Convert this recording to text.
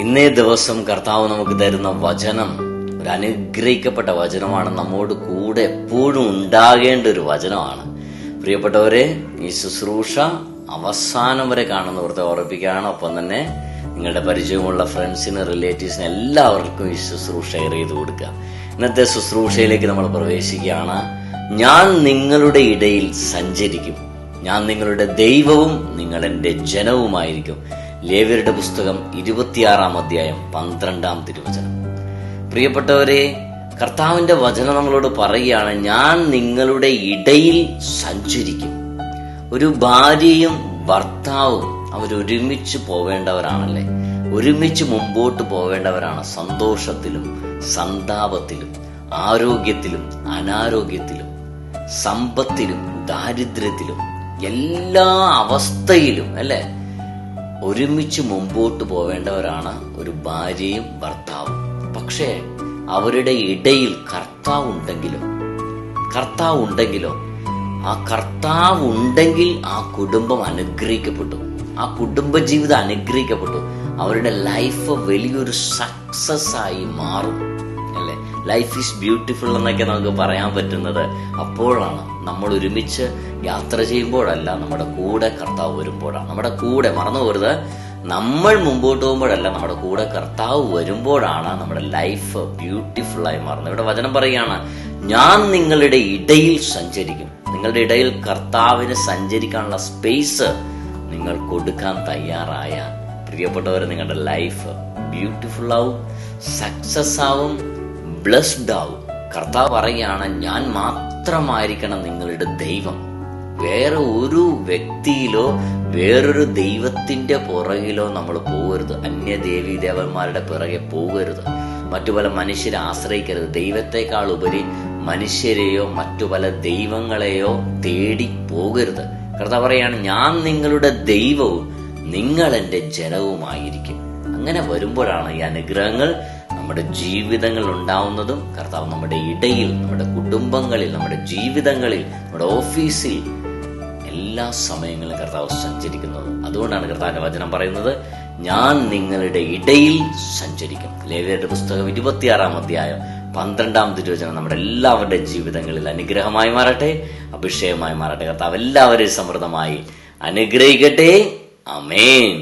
ഇന്നേ ദിവസം കർത്താവ് നമുക്ക് തരുന്ന വചനം ഒരു അനുഗ്രഹിക്കപ്പെട്ട വചനമാണ്. നമ്മോട് കൂടെ എപ്പോഴും ഉണ്ടാകേണ്ട ഒരു വചനമാണ്. പ്രിയപ്പെട്ടവരെ ഈ ശുശ്രൂഷ അവസാനം വരെ കാണുന്നവർക്ക് ഓർപ്പിക്കുകയാണ് ഒപ്പം തന്നെ നിങ്ങളുടെ പരിചയമുള്ള ഫ്രണ്ട്സിന് റിലേറ്റീവ്സിന് എല്ലാവർക്കും ഈ ശുശ്രൂഷ ഷെയർ ചെയ്ത് കൊടുക്കുക. ഇന്നത്തെ ശുശ്രൂഷയിലേക്ക് നമ്മൾ പ്രവേശിക്കുകയാണ്. ഞാൻ നിങ്ങളുടെ ഇടയിൽ സഞ്ചരിക്കും. ഞാൻ നിങ്ങളുടെ ദൈവവും നിങ്ങൾ എന്റെ ജനവുമായിരിക്കും. ലേവ്യരുടെ പുസ്തകം ഇരുപത്തിയാറാം അധ്യായം പന്ത്രണ്ടാം തിരുവചനം. പ്രിയപ്പെട്ടവരെ കർത്താവിന്റെ വചനം നമ്മളോട് പറയുകയാണ് ഞാൻ നിങ്ങളുടെ ഇടയിൽ സഞ്ചരിക്കും. ഒരു ഭാര്യയും ഭർത്താവും അവരൊരുമിച്ച് പോവേണ്ടവരാണല്ലേ? ഒരുമിച്ച് മുമ്പോട്ട് പോവേണ്ടവരാണ് സന്തോഷത്തിലും സന്താപത്തിലും ആരോഗ്യത്തിലും അനാരോഗ്യത്തിലും. സമ്പത്തിലും ദാരിദ്ര്യത്തിലും എല്ലാ അവസ്ഥയിലും അല്ലെ? ഒരുമിച്ച് മുമ്പോട്ട് പോവേണ്ടവരാണ് ഒരു ഭാര്യയും ഭർത്താവും. പക്ഷേ അവരുടെ ഇടയിൽ കർത്താവ് ഉണ്ടെങ്കിലോ? കർത്താവ് ഉണ്ടെങ്കിലോ? ആ കർത്താവ് ഉണ്ടെങ്കിൽ ആ കുടുംബം അനുഗ്രഹിക്കപ്പെട്ടു. ആ കുടുംബ ജീവിതം അനുഗ്രഹിക്കപ്പെട്ടു. അവരുടെ ലൈഫ് വലിയൊരു സക്സസ് ആയി മാറും. ലൈഫ് ഈസ് ബ്യൂട്ടിഫുൾ എന്നൊക്കെ നമുക്ക് പറയാൻ പറ്റുന്നത് അപ്പോഴാണ് നമ്മൾ ഒരുമിച്ച് യാത്ര ചെയ്യുമ്പോഴല്ല നമ്മുടെ കൂടെ കർത്താവ് വരുമ്പോഴാണ്. നമ്മുടെ കൂടെ മറന്നു പോരുത് നമ്മൾ മുമ്പോട്ട് പോകുമ്പോഴല്ല നമ്മുടെ കൂടെ കർത്താവ് വരുമ്പോഴാണ് നമ്മുടെ ലൈഫ് ബ്യൂട്ടിഫുൾ ആയി മാറുന്നത്. ഇവിടെ വചനം പറയുകയാണ് ഞാൻ നിങ്ങളുടെ ഇടയിൽ സഞ്ചരിക്കും. നിങ്ങളുടെ ഇടയിൽ കർത്താവിന് സഞ്ചരിക്കാനുള്ള സ്പേസ് നിങ്ങൾ കൊടുക്കാൻ തയ്യാറായ പ്രിയപ്പെട്ടവർ നിങ്ങളുടെ ലൈഫ് ബ്യൂട്ടിഫുൾ ആവും സക്സസ് ആവും ബ്ലസ്ഡ് ആവും കർത്താവ് പറയുകയാണ് ഞാൻ മാത്രമായിരിക്കണം നിങ്ങളുടെ ദൈവം. വേറെ ഒരു വ്യക്തിയിലോ വേറൊരു ദൈവത്തിന്റെ പുറകിലോ നമ്മൾ പോകരുത്. അന്യ ദേവീ ദേവന്മാരുടെ പിറകെ പോകരുത്. മറ്റു പല മനുഷ്യരെ ആശ്രയിക്കരുത്. ദൈവത്തെക്കാൾ ഉപരി മനുഷ്യരെയോ മറ്റു പല ദൈവങ്ങളെയോ തേടി പോകരുത്. കർത്താവ് പറയാണ് ഞാൻ നിങ്ങളുടെ ദൈവവും നിങ്ങൾ എന്റെ ജനവുമായിരിക്കും. അങ്ങനെ വരുമ്പോഴാണ് ഈ അനുഗ്രഹങ്ങൾ നമ്മുടെ ജീവിതങ്ങൾ ഉണ്ടാവുന്നതും കർത്താവ് നമ്മുടെ ഇടയിൽ നമ്മുടെ കുടുംബങ്ങളിൽ നമ്മുടെ ജീവിതങ്ങളിൽ നമ്മുടെ ഓഫീസിൽ എല്ലാ സമയങ്ങളിലും കർത്താവ് സഞ്ചരിക്കുന്നത്. അതുകൊണ്ടാണ് കർത്താവിന്റെ വചനം പറയുന്നത് ഞാൻ നിങ്ങളുടെ ഇടയിൽ സഞ്ചരിക്കും. ലേവിയുടെ പുസ്തകം ഇരുപത്തിയാറാം അധ്യായം പന്ത്രണ്ടാം തിരുവചനം നമ്മുടെ എല്ലാവരുടെ ജീവിതങ്ങളിൽ അനുഗ്രഹമായി മാറട്ടെ അഭിഷേകമായി മാറട്ടെ. കർത്താവ് എല്ലാവരെയും സമൃദ്ധമായി അനുഗ്രഹിക്കട്ടെ. അമേൻ